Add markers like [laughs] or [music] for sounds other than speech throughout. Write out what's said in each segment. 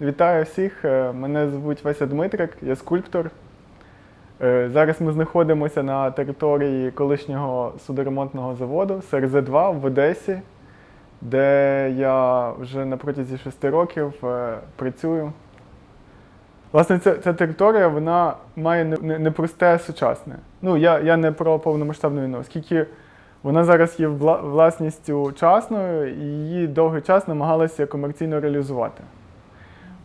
Вітаю всіх. Е, Мене звуть Вася Дмитрик, я скульптор. Е, Зараз ми знаходимося на території колишнього судоремонтного заводу СРЗ-2 в Одесі, де я вже на протязі шести років е, працюю. Власне, ця, ця територія вона має не- не- непросте сучасне. Ну, я, я не про повномасштабну війну, оскільки вона зараз є власністю частною, і її довгий час намагалися комерційно реалізувати.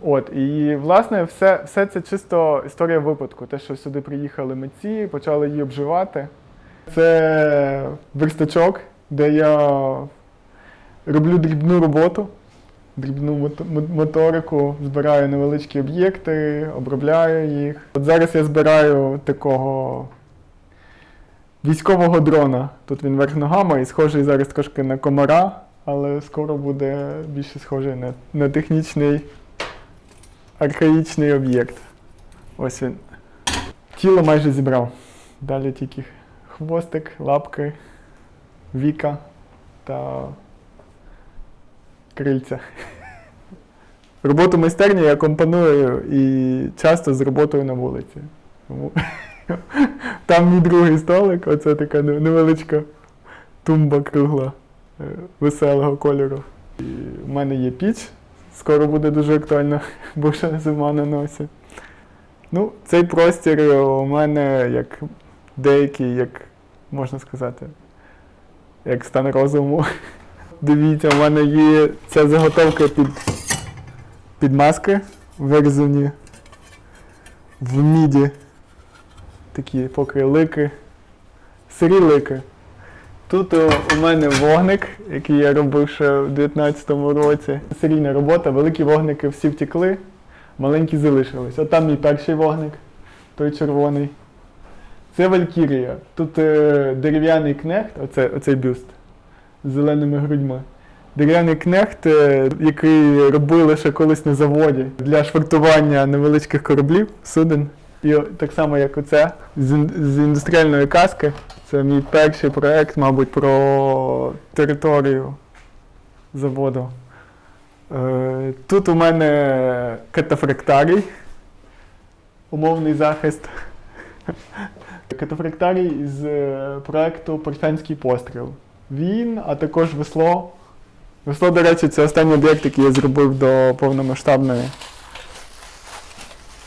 От, і власне все, все це чисто історія випадку. Те, що сюди приїхали митці, почали її обживати. Це верстачок, де я роблю дрібну роботу, дрібну моторику, збираю невеличкі об'єкти, обробляю їх. От зараз я збираю такого військового дрона. Тут він верх ногами і схожий зараз трошки на комара, але скоро буде більше схожий на, на технічний архаїчний об'єкт. Ось він. Тіло майже зібрав. Далі тільки хвостик, лапки, віка та крильця. Роботу майстерні я компоную і часто з роботою на вулиці. [laughs] Там мій другий столик, оце така невеличка тумба кругла е, веселого кольору. І в мене є піч, скоро буде дуже актуально, [laughs] бо ще зима на носі. Ну, цей простір у мене як деякий, як можна сказати, як стан розуму. [laughs] Дивіться, у мене є ця заготовка під, під маски вирізані в міді. Такі поки лики, сирі лики. Тут у мене вогник, який я робив ще в 19-му році. Серійна робота, великі вогники всі втекли, маленькі залишились. От там мій перший вогник, той червоний. Це Валькірія. Тут е, дерев'яний кнехт, оце, оцей бюст з зеленими грудьми. Дерев'яний кнехт, е, який робили ще колись на заводі для швартування невеличких кораблів, суден. І так само, як оце, з, з індустріальної каски. Це мій перший проєкт, мабуть, про територію заводу. Е, тут у мене катафрактарій, умовний захист. Катафрактарій з е, проєкту Парфянський постріл. Він, а також весло. Весло, до речі, це останній об'єкт, який я зробив до повномасштабної.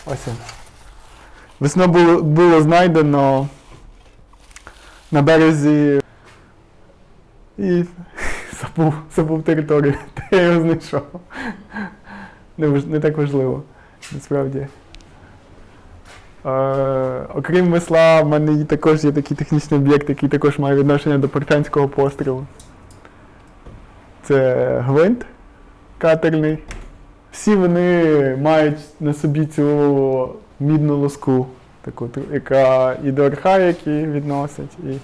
Ось він. Весно було, було знайдено на березі і забув, забув територію, [laughs] де я його знайшов. Не, не так важливо, насправді. Е, окрім весла, в мене також є такий технічний об'єкт, який також має відношення до парфянського пострілу. Це гвинт катерний. Всі вони мають на собі цю мідну лоску, таку, яка і до архаїки відносить. І...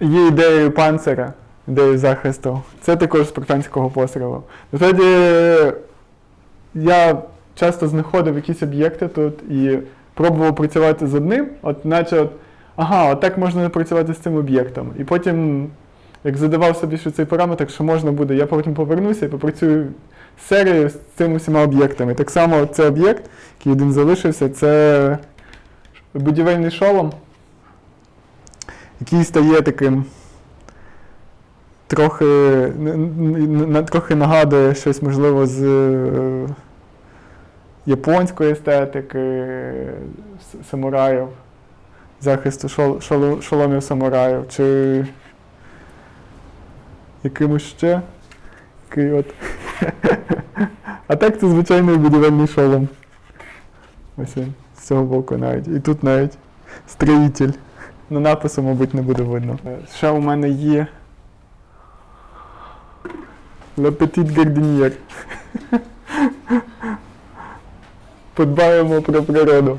Є ідеєю панцира, ідеєю захисту. Це також з парфянського пострілу. Насправді я часто знаходив якісь об'єкти тут і пробував працювати з одним, от наче от, ага, от так можна працювати з цим об'єктом. І потім, як задавав собі що цей параметр, що можна буде, я потім повернуся і попрацюю з серією з цими всіма об'єктами. Так само цей об'єкт, який один залишився, це будівельний шолом, який стає таким. Трохи, трохи нагадує щось, можливо, з е, японської естетики, самураїв, захисту шол, шоло- шоломів самураїв, чи якимось ще. Такий от. А так це звичайний будівельний шолом. Ось він, з цього боку навіть. І тут навіть строїтель. Ну, напису, мабуть, не буде видно. Е, Ще у мене є Le Petit Gardinier. [laughs] Подбаємо про природу.